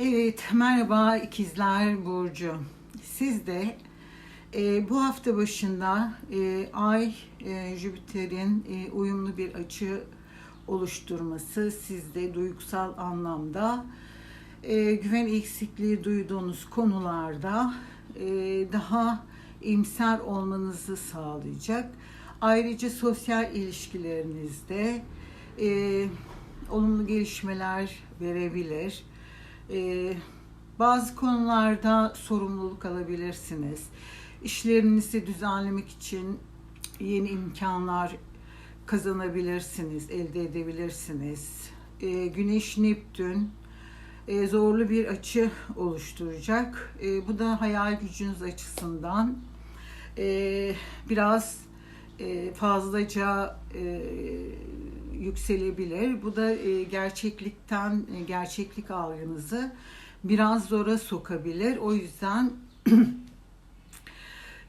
Evet, merhaba ikizler Burcu. Siz de e, bu hafta başında e, Ay, e, Jüpiter'in e, uyumlu bir açı oluşturması sizde duygusal anlamda e, güven eksikliği duyduğunuz konularda e, daha imser olmanızı sağlayacak. Ayrıca sosyal ilişkilerinizde e, olumlu gelişmeler verebilir. Ee, bazı konularda sorumluluk alabilirsiniz. İşlerinizi düzenlemek için yeni imkanlar kazanabilirsiniz, elde edebilirsiniz. Ee, Güneş Neptün e, zorlu bir açı oluşturacak. E, bu da hayal gücünüz açısından e, biraz e, fazlaca e, yükselebilir. Bu da e, gerçeklikten, e, gerçeklik algınızı biraz zora sokabilir. O yüzden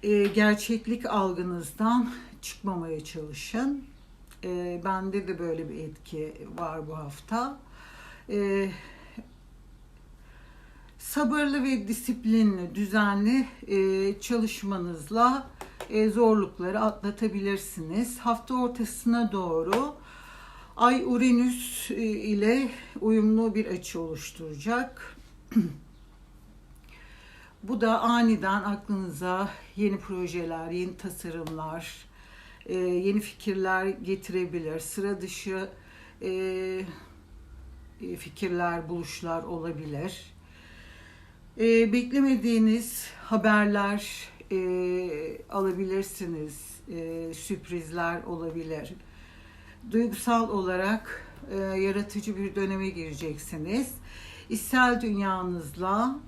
e, gerçeklik algınızdan çıkmamaya çalışın. Bende de böyle bir etki var bu hafta. Sabırlı ve disiplinli, düzenli çalışmanızla zorlukları atlatabilirsiniz. Hafta ortasına doğru Ay Uranüs e, ile uyumlu bir açı oluşturacak. Bu da aniden aklınıza yeni projeler, yeni tasarımlar, e, yeni fikirler getirebilir. Sıra dışı e, fikirler, buluşlar olabilir. Beklemediğiniz haberler alabilirsiniz. Sürprizler olabilir duygusal olarak e, yaratıcı bir döneme gireceksiniz. İçsel dünyanızla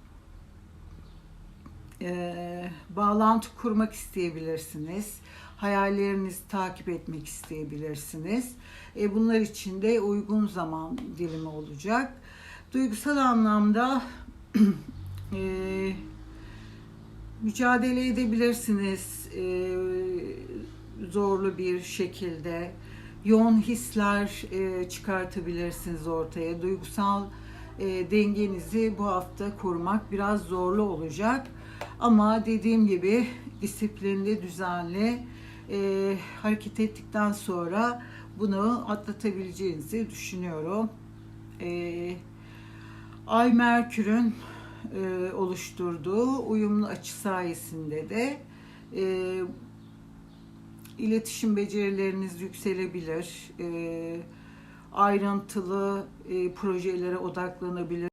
e, bağlantı kurmak isteyebilirsiniz. Hayallerinizi takip etmek isteyebilirsiniz. E, bunlar için de uygun zaman dilimi olacak. Duygusal anlamda e, mücadele edebilirsiniz e, zorlu bir şekilde yoğun hisler e, çıkartabilirsiniz ortaya. Duygusal e, dengenizi bu hafta korumak biraz zorlu olacak. Ama dediğim gibi disiplinli, düzenli e, hareket ettikten sonra bunu atlatabileceğinizi düşünüyorum. E, Ay Merkür'ün e, oluşturduğu uyumlu açı sayesinde de e, iletişim becerileriniz yükselebilir. E, ayrıntılı e, projelere odaklanabilir.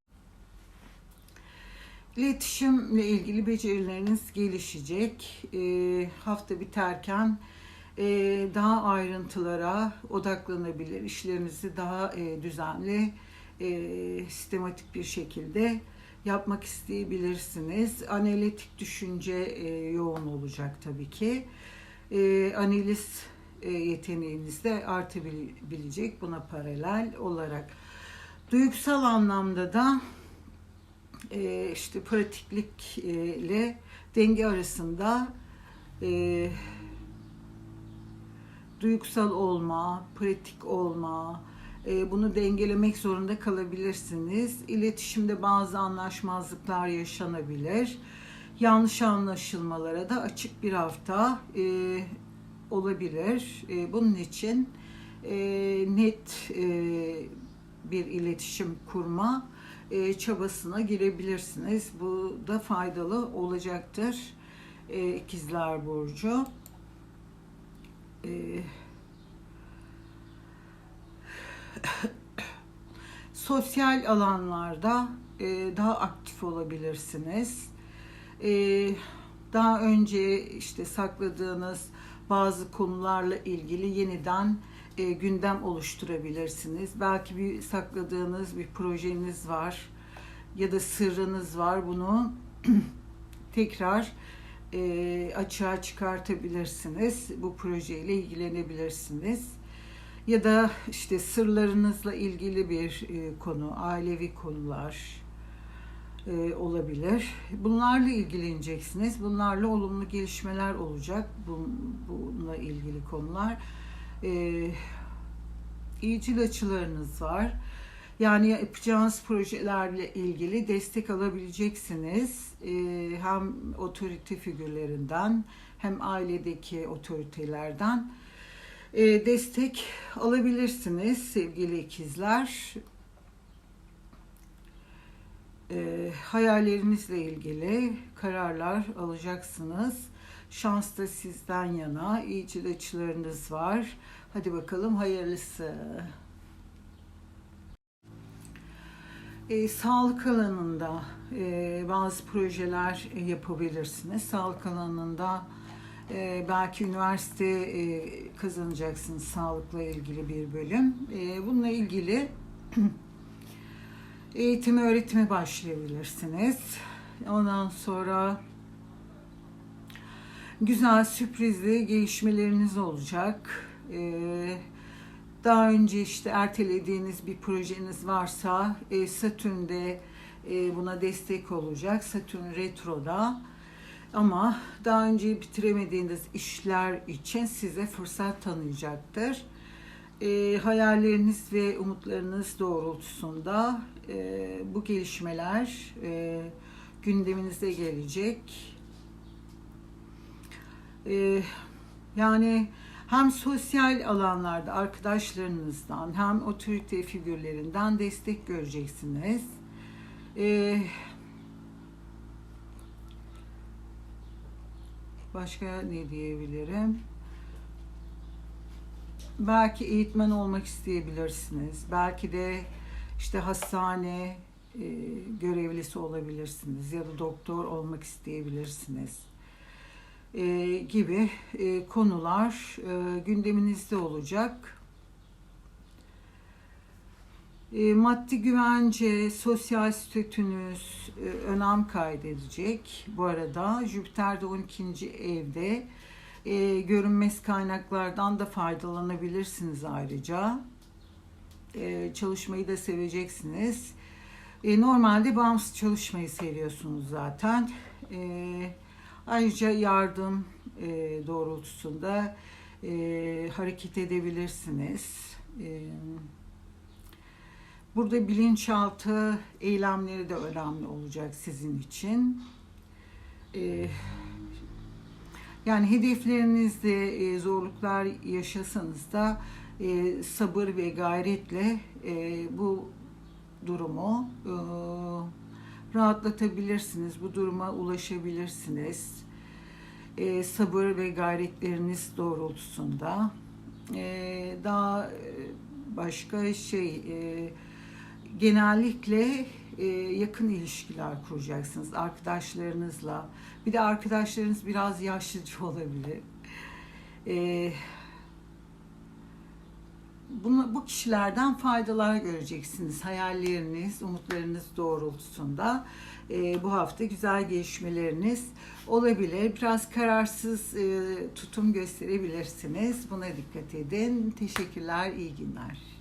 İletişimle ilgili becerileriniz gelişecek. E, hafta biterken e, daha ayrıntılara odaklanabilir. İşlerinizi daha e, düzenli, e, sistematik bir şekilde yapmak isteyebilirsiniz. Analitik düşünce e, yoğun olacak tabii ki e, analiz e, yeteneğiniz de artabilecek buna paralel olarak. Duygusal anlamda da e, işte pratiklik ile denge arasında e, duygusal olma, pratik olma, e, bunu dengelemek zorunda kalabilirsiniz. İletişimde bazı anlaşmazlıklar yaşanabilir yanlış anlaşılmalara da açık bir hafta e, olabilir. E, bunun için e, net e, bir iletişim kurma e, çabasına girebilirsiniz. Bu da faydalı olacaktır. E, İkizler Burcu. E, sosyal alanlarda e, daha aktif olabilirsiniz daha önce işte sakladığınız bazı konularla ilgili yeniden e, gündem oluşturabilirsiniz. Belki bir sakladığınız bir projeniz var ya da sırrınız var. Bunu tekrar e, açığa çıkartabilirsiniz. Bu projeyle ilgilenebilirsiniz. Ya da işte sırlarınızla ilgili bir e, konu, ailevi konular, e, olabilir. Bunlarla ilgileneceksiniz. Bunlarla olumlu gelişmeler olacak. bununla ilgili konular. E, iyicil açılarınız var. Yani yapacağınız projelerle ilgili destek alabileceksiniz. Ee, hem otorite figürlerinden hem ailedeki otoritelerden Ee, destek alabilirsiniz sevgili ikizler. Ee, hayallerinizle ilgili kararlar alacaksınız. Şans da sizden yana. İyicil açılarınız var. Hadi bakalım hayırlısı. E, sağlık alanında e, bazı projeler e, yapabilirsiniz. Sağlık alanında e, belki üniversite e, kazanacaksınız sağlıkla ilgili bir bölüm. E, bununla ilgili eğitime öğretime başlayabilirsiniz. Ondan sonra güzel sürprizli gelişmeleriniz olacak. Ee, daha önce işte ertelediğiniz bir projeniz varsa e, Satürn'de e, buna destek olacak. Satürn retroda. Ama daha önce bitiremediğiniz işler için size fırsat tanıyacaktır. E, hayalleriniz ve umutlarınız doğrultusunda e, bu gelişmeler e, gündeminize gelecek. E, yani hem sosyal alanlarda arkadaşlarınızdan hem otorite figürlerinden destek göreceksiniz. E, başka ne diyebilirim? Belki eğitmen olmak isteyebilirsiniz. Belki de işte hastane e, görevlisi olabilirsiniz ya da doktor olmak isteyebilirsiniz e, gibi e, konular gündeminizde olacak. Maddi güvence, sosyal statünüz önem kaydedecek. Bu arada Jüpiter de 12. evde e, görünmez kaynaklardan da faydalanabilirsiniz ayrıca. E, çalışmayı da seveceksiniz. E, normalde bağımsız çalışmayı seviyorsunuz zaten. E, ayrıca yardım e, doğrultusunda e, hareket edebilirsiniz. E, burada bilinçaltı eylemleri de önemli olacak sizin için. E, yani hedeflerinizde zorluklar yaşasanız da e, sabır ve gayretle e, bu durumu e, rahatlatabilirsiniz. Bu duruma ulaşabilirsiniz. Sabır ve gayretleriniz doğrultusunda. Daha başka şey genellikle e, yakın ilişkiler kuracaksınız arkadaşlarınızla. Bir de arkadaşlarınız biraz yaşlıcı olabilir. E, bunu, bu kişilerden faydalar göreceksiniz. Hayalleriniz, umutlarınız doğrultusunda e, bu hafta güzel gelişmeleriniz olabilir. Biraz kararsız e, tutum gösterebilirsiniz. Buna dikkat edin. Teşekkürler, iyi günler.